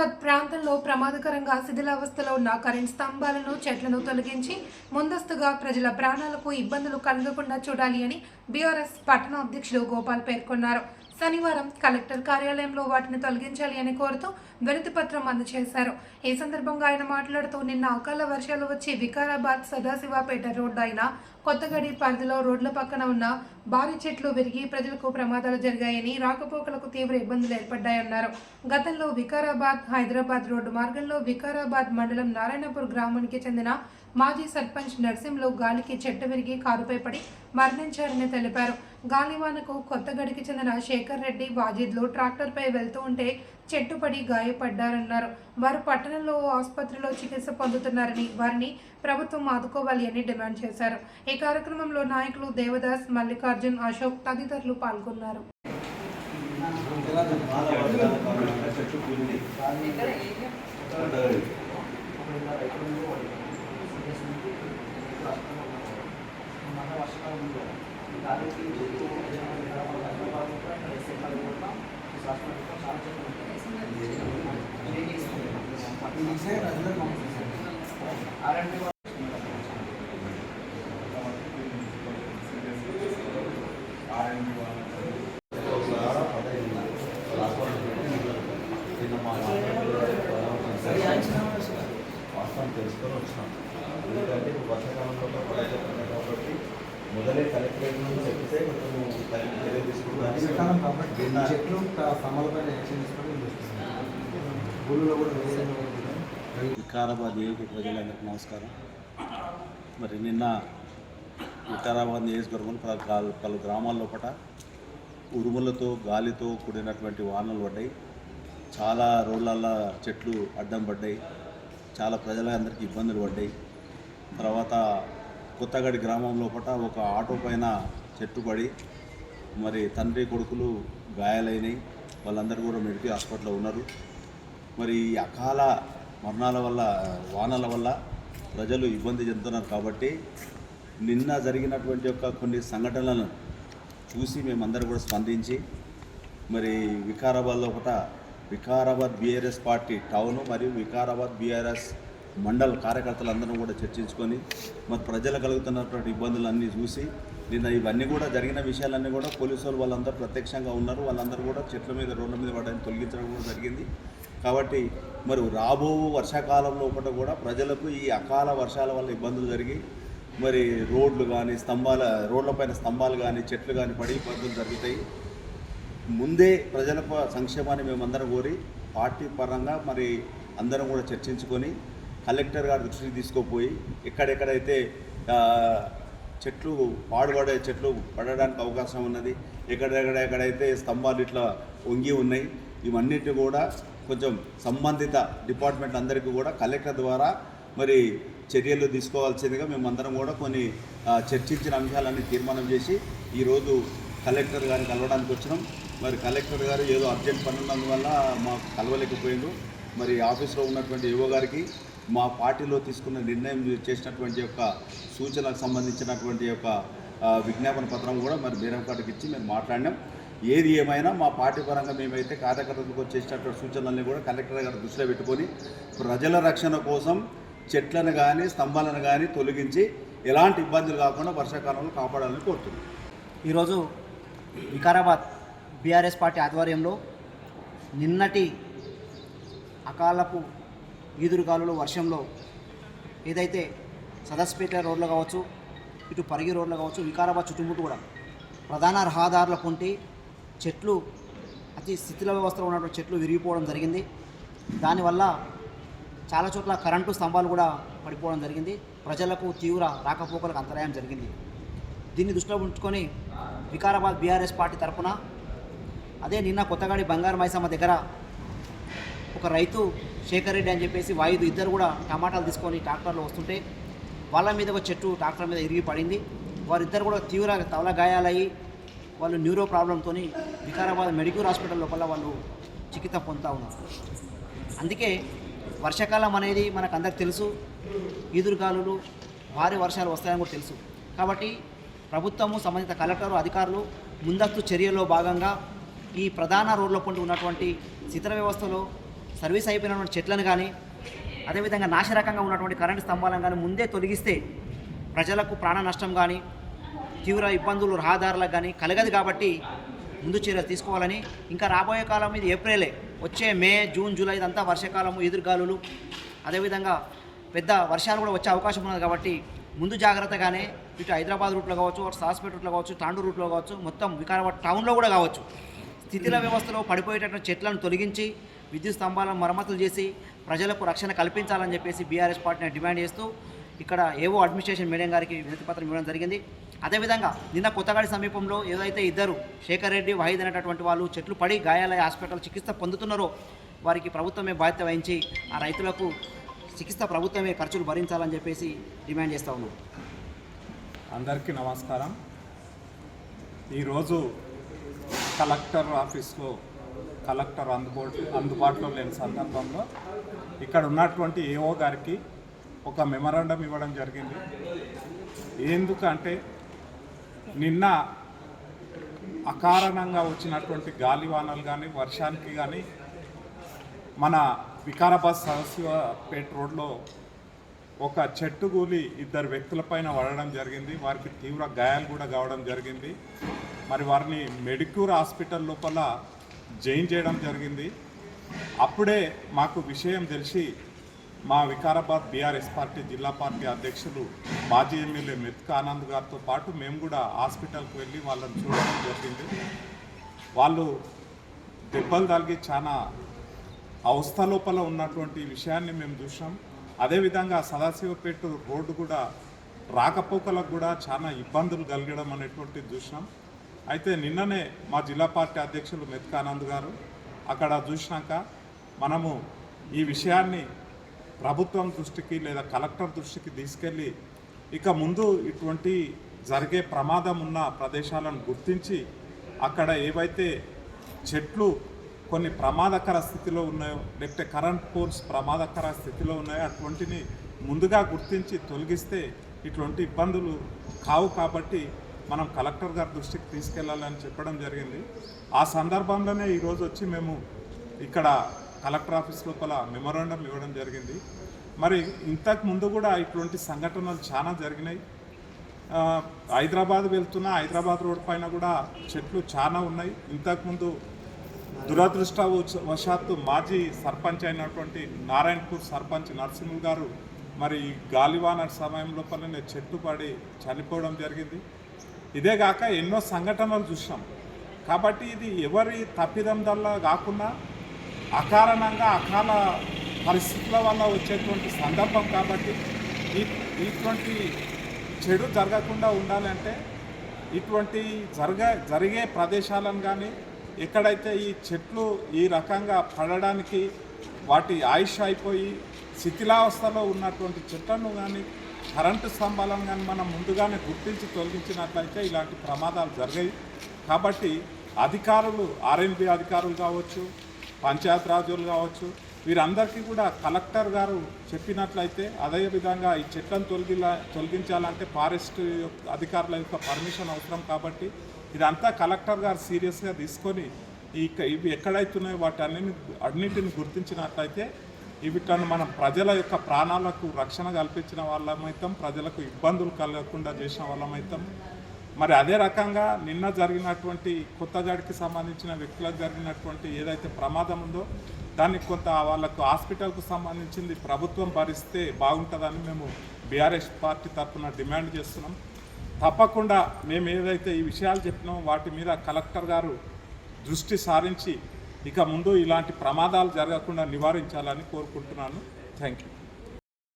వికారాబాద్ ప్రాంతంలో ప్రమాదకరంగా శిథిలావస్థలో ఉన్న కరెంట్ స్తంభాలను చెట్లను తొలగించి ముందస్తుగా ప్రజల ప్రాణాలకు ఇబ్బందులు కలగకుండా చూడాలి అని బీఆర్ఎస్ పట్టణ అధ్యక్షుడు గోపాల్ పేర్కొన్నారు. శనివారం కలెక్టర్ కార్యాలయంలో వాటిని తొలగించాలి అని కోరుతూ వినతిపత్రం అందజేశారు. ఈ సందర్భంగా ఆయన మాట్లాడుతూ నిన్న అకాల వర్షాలు వచ్చి వికారాబాద్ సదాశివపేట రోడ్డు అయిన కొత్తగడి పరిధిలో రోడ్ల పక్కన ఉన్న భారీ చెట్లు విరిగి ప్రజలకు ప్రమాదాలు జరిగాయని రాకపోకలకు తీవ్ర ఇబ్బందులు ఏర్పడ్డాయన్నారు. గతంలో వికారాబాద్ హైదరాబాద్ రోడ్డు మార్గంలో వికారాబాద్ మండలం నారాయణపూర్ గ్రామానికి చెందిన మాజీ సర్పంచ్ నర్సింలో గాలికి చెట్టు విరిగి కారుపై పడి మరణించారని తెలిపారు. గాలివానకు కొత్తగడికి చెందిన శేఖర్ రెడ్డి వాజిద్లు ట్రాక్టర్పై వెళ్తూ ఉంటే చెట్టుపడి గాయపడ్డారన్నారు. వారు పట్టణంలో ఆసుపత్రిలో చికిత్స పొందుతున్నారని వారిని ప్రభుత్వం ఆదుకోవాలి అని డిమాండ్ చేశారు. ఈ కార్యక్రమంలో నాయకులు దేవదాస్ మల్లికార్జున్ అశోక్ తదితరులు పాల్గొన్నారు. వాస్తవం తెలుసుకొని వచ్చినాం ఎందుకంటే ఇప్పుడు వర్షాకాలంలో పడకపోతుంది కాబట్టి మొదలే కలెక్టరేట్ నుండి చెప్తే కొంచెం చర్య తీసుకుంటాం చెట్లు సమలపైన యాక్షన్ తీసుకొని భూమిలో కూడా వేరే వికారాబాద్ ఏపీ ప్రజలందరికీ నమస్కారం. మరి నిన్న వికారాబాద్ నియోజకవర్గంలో పలు పలు గ్రామాల లోపల ఉరుములతో గాలితో కూడినటువంటి వానలు పడ్డాయి. చాలా రోడ్లల్లో చెట్లు అడ్డం పడ్డాయి. చాలా ప్రజలందరికీ ఇబ్బందులు పడ్డాయి. తర్వాత కొత్తగడి గ్రామం లోపల ఒక ఆటో పైన చెట్టు పడి మరి తండ్రి కొడుకులు గాయాలైనవి వాళ్ళందరూ కూడా మెడికల్ హాస్పిటల్లో ఉన్నారు. మరి ఈ అకాల మరణాల వల్ల వానల వల్ల ప్రజలు ఇబ్బంది చెందుతున్నారు కాబట్టి నిన్న జరిగినటువంటి యొక్క కొన్ని సంఘటనలను చూసి మేమందరం కూడా స్పందించి మరి వికారాబాద్ ఒకట వికారాబాద్ బీఆర్ఎస్ పార్టీ టౌన్ మరియు వికారాబాద్ బీఆర్ఎస్ మండల కార్యకర్తలందరం కూడా చర్చించుకొని మరి ప్రజలు కలుగుతున్నటువంటి ఇబ్బందులన్నీ చూసి నిన్న ఇవన్నీ కూడా జరిగిన విషయాలన్నీ కూడా పోలీసు వాళ్ళందరూ ప్రత్యక్షంగా ఉన్నారు. వాళ్ళందరూ కూడా చెట్ల మీద రోడ్ల మీద పడడానికి తొలగించడం కూడా జరిగింది. కాబట్టి మరి రాబో వర్షాకాలంలో ఒకటి కూడా ప్రజలకు ఈ అకాల వర్షాల వల్ల ఇబ్బందులు జరిగి మరి రోడ్లు కానీ స్తంభాల రోడ్లపైన స్తంభాలు కానీ చెట్లు కానీ పడి ఇబ్బందులు జరుగుతాయి. ముందే ప్రజల సంక్షేమాన్ని మేమందరం కోరి పార్టీ పరంగా మరి అందరం కూడా చర్చించుకొని కలెక్టర్ గారి దృష్టికి తీసుకుపోయి ఎక్కడెక్కడైతే చెట్లు పాడుపడే చెట్లు పడడానికి అవకాశం ఉన్నది ఎక్కడెక్కడ ఎక్కడైతే స్తంభాలు ఇట్లా వంగి ఉన్నాయి ఇవన్నిటి కూడా కొంచెం సంబంధిత డిపార్ట్మెంట్ అందరికీ కూడా కలెక్టర్ ద్వారా మరి చర్యలు తీసుకోవాల్సిందిగా మేమందరం కూడా కొన్ని చర్చించిన అంశాలన్నీ తీర్మానం చేసి ఈరోజు కలెక్టర్ గారిని కలవడానికి వచ్చినాం. మరి కలెక్టర్ గారు ఏదో అర్జెంట్ పని ఉన్నందువల్ల మాకు కలవలేకపోయిండు మరి ఆఫీస్లో ఉన్నటువంటి యువ గారికి మా పార్టీలో తీసుకున్న నిర్ణయం చేసినటువంటి యొక్క సూచనలకు సంబంధించినటువంటి యొక్క విజ్ఞాపన పత్రం కూడా మరి బీరంకాటికి ఇచ్చి మేము మాట్లాడినాం. ఏది ఏమైనా మా పార్టీ పరంగా మేమైతే కార్యకర్తలకు వచ్చేసినటువంటి సూచనల్ని కూడా కలెక్టర్ గారు దృష్టిలో పెట్టుకొని ప్రజల రక్షణ కోసం చెట్లను కానీ స్తంభాలను కానీ తొలగించి ఎలాంటి ఇబ్బందులు కాకుండా వర్షాకాలంలో కాపాడాలని కోరుతున్నాం. ఈరోజు వికారాబాద్ బీఆర్ఎస్ పార్టీ ఆధ్వర్యంలో నిన్నటి అకాలపు ఈదురుగాలులో వర్షంలో ఏదైతే సదస్పేట రోడ్లు కావచ్చు ఇటు పరిగి రోడ్లు కావచ్చు వికారాబాద్ చుట్టుముట్టు కూడా ప్రధాన రహదారుల కొంటి చెట్లు అతి స్థితిల వ్యవస్థలో ఉన్నటువంటి చెట్లు విరిగిపోవడం జరిగింది. దానివల్ల చాలా చోట్ల కరెంటు స్తంభాలు కూడా పడిపోవడం జరిగింది. ప్రజలకు తీవ్ర రాకపోకలకు అంతరాయం జరిగింది. దీన్ని దృష్టిలో ఉంచుకొని వికారాబాద్ బీఆర్ఎస్ పార్టీ తరఫున అదే నిన్న కొత్తగాడి బంగారు మైసమ్మ దగ్గర ఒక రైతు శేఖర్ రెడ్డి అని చెప్పేసి వాయుదు ఇద్దరు కూడా టమాటాలు తీసుకొని ట్రాక్టర్లో వస్తుంటే వాళ్ళ మీద ఒక చెట్టు ట్రాక్టర్ మీద ఇరిగి పడింది. వారిద్దరు కూడా తీవ్ర తవల గాయాలయ్యి వాళ్ళు న్యూరో ప్రాబ్లంతో వికారాబాద్ మెడికల్ హాస్పిటల్ లోపల వాళ్ళు చికిత్స పొందుతూ ఉన్నారు. అందుకే వర్షాకాలం అనేది మనకు అందరికి తెలుసు ఈదురుగాలులు భారీ వర్షాలు వస్తాయని కూడా తెలుసు. కాబట్టి ప్రభుత్వము సంబంధిత కలెక్టరు అధికారులు ముందస్తు చర్యలో భాగంగా ఈ ప్రధాన రోడ్ల పొంటి ఉన్నటువంటి శిథిర వ్యవస్థలో సర్వీస్ అయిపోయినటువంటి చెట్లను కానీ అదేవిధంగా నాశరకంగా ఉన్నటువంటి కరెంటు స్తంభాలను కానీ ముందే తొలగిస్తే ప్రజలకు ప్రాణ నష్టం కానీ తీవ్ర ఇబ్బందులు రహదారులకు కానీ కలగదు కాబట్టి ముందు చర్యలు తీసుకోవాలని. ఇంకా రాబోయే కాలం ఇది ఏప్రిలే వచ్చే మే జూన్ జూలై ఇదంతా వర్షాకాలము ఎదురుగాలులు అదేవిధంగా పెద్ద వర్షాలు కూడా వచ్చే అవకాశం ఉన్నది కాబట్టి ముందు జాగ్రత్తగానే ఇటు హైదరాబాద్ రూట్లో కావచ్చు అటు రూట్లో కావచ్చు తాండూరు రూట్లో కావచ్చు మొత్తం వికారాబాద్ టౌన్లో కూడా కావచ్చు. స్థితిల వ్యవస్థలో పడిపోయేటటువంటి చెట్లను తొలగించి విద్యుత్ స్తంభాలను మరమ్మతులు చేసి ప్రజలకు రక్షణ కల్పించాలని చెప్పేసి బీఆర్ఎస్ పార్టీని డిమాండ్ చేస్తూ ఇక్కడ ఏవో అడ్మినిస్ట్రేషన్ మేడం గారికి వినతి పత్రం ఇవ్వడం జరిగింది. అదేవిధంగా నిన్న కొత్తగాడి సమీపంలో ఏదైతే ఇద్దరు శేఖర్ రెడ్డి వాహిద్ అనేటటువంటి వాళ్ళు చెట్లు పడి గాయాలయ హాస్పిటల్ చికిత్స పొందుతున్నారో వారికి ప్రభుత్వమే బాధ్యత వహించి ఆ రైతులకు చికిత్స ప్రభుత్వమే ఖర్చులు భరించాలని చెప్పేసి డిమాండ్ చేస్తూ ఉన్నాం. అందరికీ నమస్కారం. ఈరోజు కలెక్టర్ ఆఫీస్లో కలెక్టర్ అందుబాటు అందుబాటులో లేని సందర్భంలో ఇక్కడ ఉన్నటువంటి ఏఓ గారికి ఒక మెమరాండం ఇవ్వడం జరిగింది. ఎందుకంటే నిన్న అకారణంగా వచ్చినటువంటి గాలివానలు కానీ వర్షానికి కానీ మన వికారాబాద్ సరస్వపేట రోడ్లో ఒక చెట్టు కూలి ఇద్దరు వ్యక్తులపైన పడడం జరిగింది. వారికి తీవ్ర గాయాలు కూడా కావడం జరిగింది. మరి వారిని మెడిక్యూర్ హాస్పిటల్ లోపల జైన్ చేయడం జరిగింది. అప్పుడే మాకు విషయం తెలిసి మా వికారాబాద్ బీఆర్ఎస్ పార్టీ జిల్లా పార్టీ అధ్యక్షులు మాజీ ఎమ్మెల్యే మెత్క ఆనంద్ గారితో పాటు మేము కూడా హాస్పిటల్కి వెళ్ళి వాళ్ళని చూడడం జరిగింది. వాళ్ళు దెబ్బలు తగిలి చాలా అవస్థ లోపల ఉన్నటువంటి విషయాన్ని మేము చూసాం అదేవిధంగా సదాశివపేట రోడ్డు కూడా రాకపోకలకు కూడా చాలా ఇబ్బందులు కలగడం అనేటువంటిది చూసినాం అయితే నిన్ననే మా జిల్లా పార్టీ అధ్యక్షులు మెత్క ఆనంద్ గారు అక్కడ చూసినాక మనము ఈ విషయాన్ని ప్రభుత్వం దృష్టికి లేదా కలెక్టర్ దృష్టికి తీసుకెళ్ళి ఇక ముందు ఇటువంటి జరిగే ప్రమాదం ఉన్న ప్రదేశాలను గుర్తించి అక్కడ ఏవైతే చెట్లు కొన్ని ప్రమాదకర స్థితిలో ఉన్నాయో లేకపోతే కరెంట్ పోల్స్ ప్రమాదకర స్థితిలో ఉన్నాయో అటువంటిని ముందుగా గుర్తించి తొలగిస్తే ఇటువంటి ఇబ్బందులు కావు కాబట్టి మనం కలెక్టర్ గారి దృష్టికి తీసుకెళ్ళాలని చెప్పడం జరిగింది. ఆ సందర్భంలోనే ఈరోజు వచ్చి మేము ఇక్కడ కలెక్టర్ ఆఫీస్ లోపల మెమోరాండం ఇవ్వడం జరిగింది. మరి ఇంతకు ముందు కూడా ఇటువంటి సంఘటనలు చాలా జరిగినాయి. హైదరాబాద్ వెళ్తున్న హైదరాబాద్ రోడ్ పైన కూడా చెట్లు చాలా ఉన్నాయి. ఇంతకుముందు దురదృష్టవశాత్తు మాజీ సర్పంచ్ అయినటువంటి నారాయణపూర్ సర్పంచ్ నరసింహులు గారు మరి గాలివాన సమయం లోపలనే చెట్టు పడి చనిపోవడం జరిగింది. ఇదే కాక ఎన్నో సంఘటనలు చూసాం కాబట్టి ఇది ఎవరి తప్పిదం దల్లా కాకుండా అకారణంగా అకాల పరిస్థితుల వల్ల వచ్చేటువంటి సందర్భం కాబట్టి ఈ ఇటువంటి చెడు జరగకుండా ఉండాలంటే ఇటువంటి జరగ జరిగే ప్రదేశాలను కానీ ఎక్కడైతే ఈ చెట్లు ఈ రకంగా పడడానికి వాటి ఆయుష్ అయిపోయి శిథిలావస్థలో ఉన్నటువంటి చెట్లను కానీ కరెంటు స్తంభాలను కానీ మనం ముందుగానే గుర్తించి తొలగించినట్లయితే ఇలాంటి ప్రమాదాలు జరిగాయి. కాబట్టి అధికారులు ఆర్ఎన్బి అధికారులు కావచ్చు పంచాయత్ రాజులు కావచ్చు వీరందరికీ కూడా కలెక్టర్ గారు చెప్పినట్లయితే అదే విధంగా ఈ చెట్లను తొలగిలా తొలగించాలంటే ఫారెస్ట్ యొక్క అధికారుల యొక్క పర్మిషన్ అవసరం కాబట్టి ఇదంతా కలెక్టర్ గారు సీరియస్గా తీసుకొని ఈ ఇవి ఎక్కడైతున్నాయో వాటి అన్ని అన్నింటిని గుర్తించినట్లయితే వీటిని మనం ప్రజల యొక్క ప్రాణాలకు రక్షణ కల్పించిన వాళ్ళమైతాం ప్రజలకు ఇబ్బందులు కలగకుండా చేసిన వాళ్ళమైతాం. మరి అదే రకంగా నిన్న జరిగినటువంటి కొత్తగాడికి సంబంధించిన వ్యక్తులకు జరిగినటువంటి ఏదైతే ప్రమాదం ఉందో దానికి కొంత వాళ్ళకు హాస్పిటల్కు సంబంధించింది ప్రభుత్వం భరిస్తే బాగుంటుందని మేము బీఆర్ఎస్ పార్టీ తరఫున డిమాండ్ చేస్తున్నాం. తప్పకుండా మేము ఏదైతే ఈ విషయాలు చెప్పినామో వాటి మీద కలెక్టర్ గారు దృష్టి సారించి ఇక ముందు ఇలాంటి ప్రమాదాలు జరగకుండా నివారించాలని కోరుకుంటున్నాను. Thank you.